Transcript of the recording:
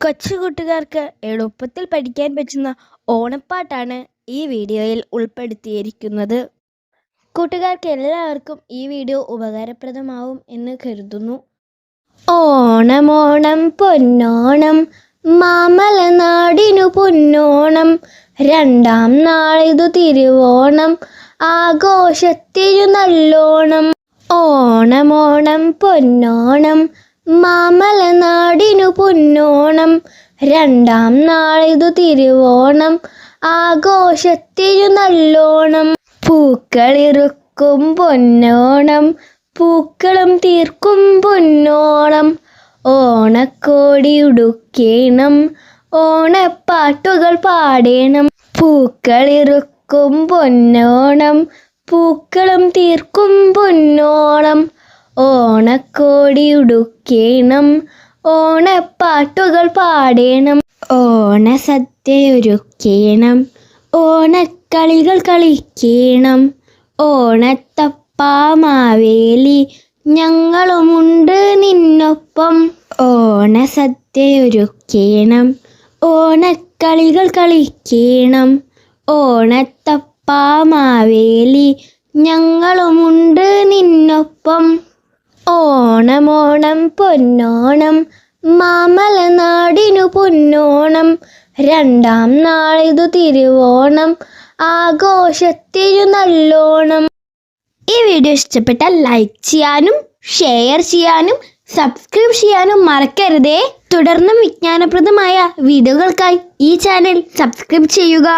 കൊച്ചുകൂട്ടുകാർക്ക് എളുപ്പത്തിൽ പഠിക്കാൻ പറ്റുന്ന ഓണപ്പാട്ടാണ് ഈ വീഡിയോയിൽ ഉൾപ്പെടുത്തിയിരിക്കുന്നത്. കൂട്ടുകാർക്ക് എല്ലാവർക്കും ഈ വീഡിയോ ഉപകാരപ്രദമാവും എന്ന് കരുതുന്നു. ഓണമോണം പൊന്നോണം മാമല നാടിനു പൊന്നോണം രണ്ടാം നാളിതു തിരുവോണം ആഘോഷത്തിനു നല്ലോണം. ഓണമോണം പൊന്നോണം മാമല നാടിനു പൊന്നോണം. രണ്ടാം നാളിതു തിരുവോണം. ആഘോഷത്തിനു നല്ലോണം. പൂക്കളിറുക്കും പൊന്നോണം. പൂക്കളും തീർക്കും പൊന്നോണം ഓണക്കോടി ഉടുക്കേണം. ഓണപ്പാട്ടുകൾ പാടേണം. പൂക്കളിറുക്കും പൊന്നോണം. പൂക്കളും തീർക്കും പൊന്നോണം ഓണക്കോടി ഉടുക്കേണം. ഓണപ്പാട്ടുകൾ പാടേണം. ഓണസദ്യയൊരുക്കേണം. ഓണക്കളികൾ കളിക്കേണം. ഓണത്തപ്പാമാവേലി ഞങ്ങളുമുണ്ട് നിന്നൊപ്പം. ഓണസദ്യയൊരുക്കേണം. ഓണക്കളികൾ കളിക്കേണം. ഓണത്തപ്പാമാവേലി ഞങ്ങളുമുണ്ട് നിന്നൊപ്പം. ഓണമോണം പൊന്നോണം മാമലനാടിനു പൊന്നോണം. രണ്ടാം നാളിതു തിരുവോണം ആഘോഷത്തിനു നല്ലോണം. ഈ വീഡിയോ ഇഷ്ടപ്പെട്ട ലൈക്ക് ചെയ്യാനും ഷെയർ ചെയ്യാനും സബ്സ്ക്രൈബ് ചെയ്യാനും മറക്കരുതേ. തുടർന്നും വിജ്ഞാനപ്രദമായ വീഡിയോകൾക്കായി ഈ ചാനൽ സബ്സ്ക്രൈബ് ചെയ്യുക.